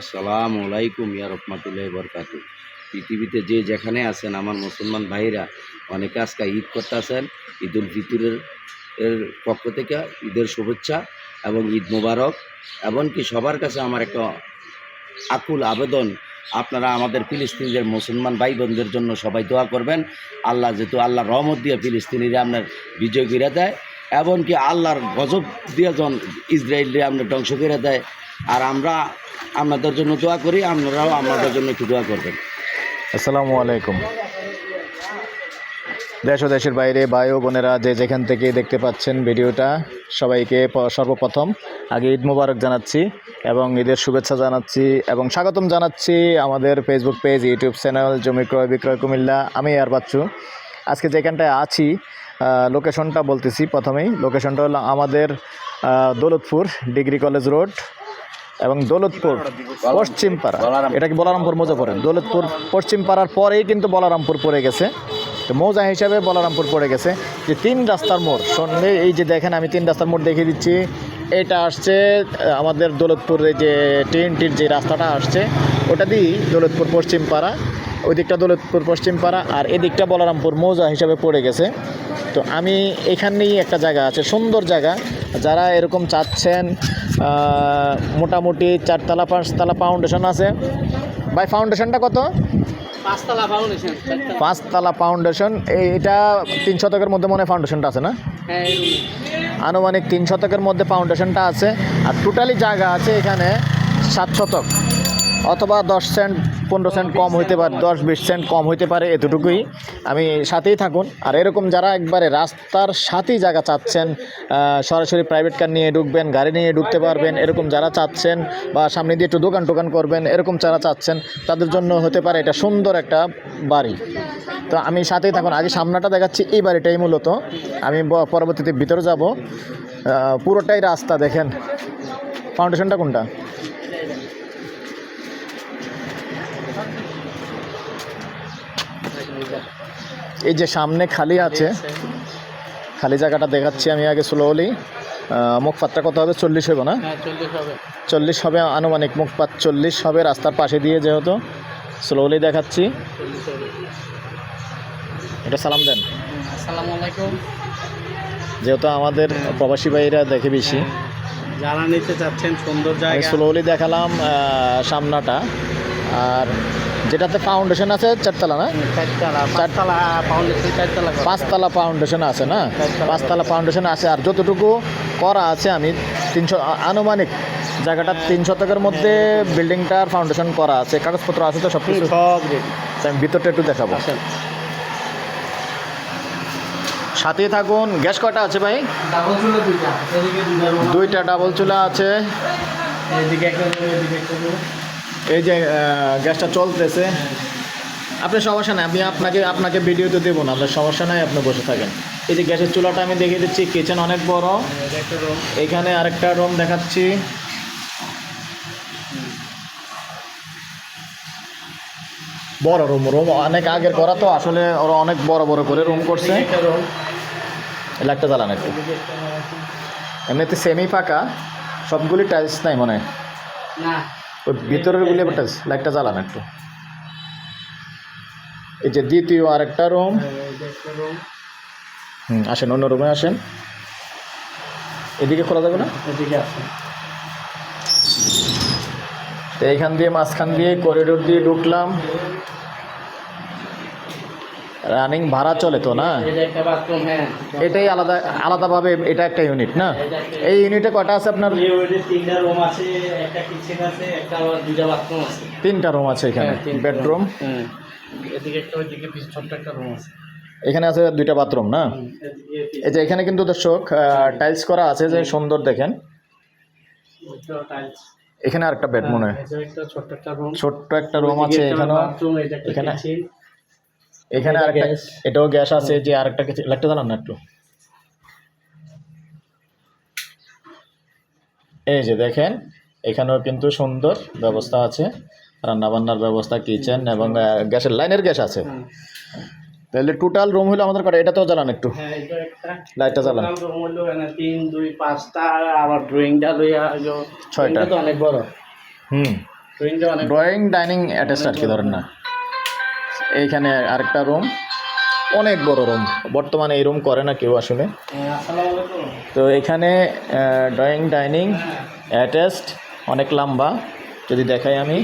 আসসালামু আলাইকুম ইয়া রহমাতুল্লাহ বরকাতু। পৃথিবীতে যে যেখানে আছেন, আমার মুসলমান ভাইরা অনেকে আজকে ঈদ করতে আছেন ঈদ উল ফিতরের এর পক্ষ থেকে ঈদের শুভেচ্ছা এবং ঈদ মোবারক। এমনকি সবার কাছে আমার একটা আকুল আবেদন, আপনারা আমাদের ফিলিস্তিনিদের মুসলমান ভাই বোনদের জন্য সবাই দোয়া করবেন। আল্লাহ যেহেতু আল্লাহ রহমত দিয়ে ফিলিস্তিনিরা আপনার বিজয় করে দেয়, এমনকি আল্লাহর গজব দিয়ে যখন ইসরায়েলরে আপনার ধ্বংস করে দেয়। আর আমরা আপনাদের জন্য দোয়া করি, আপনারাও আমাদের জন্য একটু দোয়া করবেন। আসসালামু আলাইকুম। দেশ ও দেশের বাইরে ভাই ও বোনেরা যে যেখান থেকে দেখতে পাচ্ছেন ভিডিওটা, সবাইকে সর্বপ্রথম আগে ঈদ মুবারক জানাচ্ছি এবং ঈদের শুভেচ্ছা জানাচ্ছি এবং স্বাগতম জানাচ্ছি আমাদের ফেসবুক পেজ ইউটিউব চ্যানেল জমি ক্রয়, বিক্রয়, কুমিল্লা। আমি আর বাচ্চু। আজকে যেখানটায় আছি লোকেশনটা বলতেছি প্রথমেই। লোকেশনটা হলো আমাদের দৌলতপুর ডিগ্রি কলেজ রোড। এবং দৌলতপুর, পশ্চিম পাড়া। এটা কি বলারামপুর মৌজা পড়েন দৌলতপুর, পশ্চিম পাড়ার পরেই কিন্তু বলারামপুর পড়ে গেছে। তো মৌজা হিসাবে বলারামপুর পড়ে গেছে। যে তিন রাস্তার মোড় সন্ধ্যে এই যে দেখেন আমি তিন রাস্তার মোড় দেখিয়ে দিচ্ছি। এটা আসছে আমাদের দৌলতপুরের যে টিএনটির যে রাস্তাটা আসছে, ওটা দিয়েই দৌলতপুর পশ্চিম পাড়া। ওই দিকটা দৌলতপুর পশ্চিম পাড়া আর এদিকটা বলরামপুর মৌজা হিসাবে পড়ে গেছে। তো আমি এখানেই একটা জায়গা আছে সুন্দর জায়গা। যারা এরকম চাচ্ছেন মোটামুটি চারতলা পাঁচতলা ফাউন্ডেশন আছে। ভাই ফাউন্ডেশনটা কত? পাঁচতলা ফাউন্ডেশন পাঁচতলা ফাউন্ডেশন। এটা তিন শতকের মধ্যে মনে হয় ফাউন্ডেশনটা আছে না? হ্যাঁ আনুমানিক তিন শতকের মধ্যে ফাউন্ডেশনটা আছে। আর টোটালি জায়গা আছে এখানে সাত শতক অথবা দশ সেন্ট পনেরো সেন্ট কম হইতে পারে, দশ বিশ সেন্ট কম হইতে পারে, এতটুকুই। আমি সাথেই থাকুন। আর এরকম যারা একবারে রাস্তার সাথেই জায়গা চাচ্ছেন সরাসরি প্রাইভেট কার নিয়ে ঢুকবেন, গাড়ি নিয়ে ঢুকতে পারবেন, এরকম যারা চাচ্ছেন বা সামনে দিয়ে একটু দোকান টোকান করবেন, এরকম যারা চাচ্ছেন, তাদের জন্য হতে পারে এটা সুন্দর একটা বাড়ি। তো আমি সাথেই থাকুন। আগে সামনাটা দেখাচ্ছি, এই বাড়িটাই মূলত। আমি পরবর্তীতে ভিতরে যাব। পুরোটাই রাস্তা, দেখেন। ফাউন্ডেশনটা কোনটা? এই যে সামনে খালি আছে। খালি জায়গাটা দেখাচ্ছি আমি আগে স্লোলি মুখপাতটা কত হবে? চল্লিশ হবে না? হ্যাঁ চল্লিশ হবে। আনুমানিক। মুখপাত চল্লিশ হবে রাস্তার পাশে দিয়ে যেহেতু। স্লোলি দেখাচ্ছি। এটা সালাম দেন। যেহেতু আমাদের প্রবাসী ভাইরা দেখে বেশি। যারা নিতে চাচ্ছেন সুন্দর জায়গা। স্লোলি দেখালাম সামনাটা। আর যেটাতে ফাউন্ডেশন আছে চারতলা না? চারতলা চারতলা ফাউন্ডেশন চারতলা করা। পাঁচতলা ফাউন্ডেশন আছে না? পাঁচতলা ফাউন্ডেশন আছে আর যতটুকু করা আছে আমি তিনশো আনুমানিক জায়গাটা তিন শতকের মধ্যে বিল্ডিংটার ফাউন্ডেশন করা আছে কাগজপত্র আছে তো সব কিছু? সব আমি ভিতরটা একটু দেখাবো। সাথে থাকুন গ্যাস কটা আছে ভাই? ডাবল চুলো দুইটা এদিকে দুইটা রুম দুইটা ডাবল চুলা আছে। এই যে গ্যাসটা চলতেছে। আপনার সমস্যা নাই, আমি আপনাকে আপনাকে ভিডিও তো দেবো না, আপনার সমস্যা নাই, আপনি বসে থাকেন। এই যে গ্যাসের চুলাটা আমি দেখিয়ে দিচ্ছি কিচেন অনেক বড়। এখানে আরেকটা রুম দেখাচ্ছি। বড় রুম রুম অনেক আগের করা তো, আসলে ওরা অনেক বড় বড় করে রুম করছে। একটা জ্বালান একটু। এমনিতে সেমি ফাঁকা, সবগুলি টাইলস নাই মনে হয়? ওই ভিতরের গুলি আবার লাইটটা জ্বালান একটু। এই যে দ্বিতীয় আরেকটা একটা রুম হুম আসেন অন্য রুমে আসেন। এদিকে খোলা যাবে না? এদিকে আসেন তো এইখান দিয়ে মাঝখান দিয়ে করিডোর দিয়ে ঢুকলাম। রানিং ভাড়া চলে তো না? হ্যাঁ এটাই আলাদা আলাদাভাবে এটা একটা ইউনিট না? এই ইউনিটে কটা আছে আপনার? তিনটা রুম আছে এখানে হ্যাঁ, বেডরুম হ্যাঁ। আছে। এখানে আছে দুইটা বাথরুম না? এই যে এখানে কিন্তু দর্শক টাইলস করা আছে যে সুন্দর দেখেন। এখানে আরেকটা বেড মনে হয়। ছোট্ট একটা রুম ছোট্ট একটা রুম আছে এখানে- এখানে আরেকটা। এটাও গ্যাস আছে যে আরেকটা কিছু লাইটটা জ্বালান না একটু। এই যে দেখেন এখানেও কিন্তু সুন্দর ব্যবস্থা আছে। রান্নাবান্নার ব্যবস্থা কিচেন এবং গ্যাসের লাইনের গ্যাস আছে। তাহলে টোটাল রুম হলো আমাদের কটা? এটা তো জ্বালান একটু। হ্যাঁ লাইটটা জ্বালান। এখানে তিন দুই পাঁচটা আবার ড্রয়িংটা লইয়া ছয়টা। তো অনেক বড়। হুম। ড্রয়িং ডাইনিং অ্যাটাচড আর কি ধরেন না। এইখানে আরেকটা রুম অনেক বড় রুম বর্তমানে এই রুম করে না কেউ আসলে। তো এখানে ড্রয়িং ডাইনিং অ্যাটাচড অনেক লম্বা। যদি দেখাই আমি।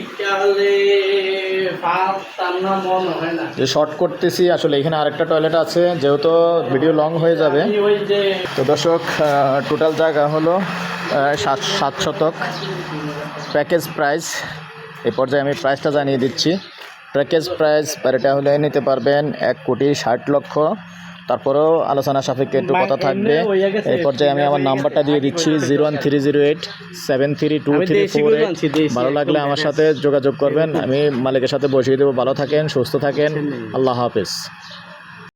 যে শর্ট করতেছি, আসলে এখানে আরেকটা টয়লেট আছে, যেহেতু ভিডিও লং হয়ে যাবে। তো দর্শক টোটাল জায়গা হলো সাত সাত শতক। প্যাকেজ প্রাইস এই পর্যায়ে আমি প্রাইসটা জানিয়ে দিচ্ছি। প্যাকেজ প্রাইস বারোটা হলে নিতে পারবেন এক কোটি ষাট লক্ষ। তারপরেও আলোচনা সাপেক্ষে একটু কথা থাকবে। এই পর্যায়ে আমি আমার নাম্বারটা দিয়ে দিচ্ছি zero one three zero eight seven three two three four eight. ভালো লাগলে আমার সাথে যোগাযোগ করবেন। আমি মালিকের সাথে বসিয়ে দেবো। ভালো থাকেন সুস্থ থাকেন। আল্লাহ হাফেজ।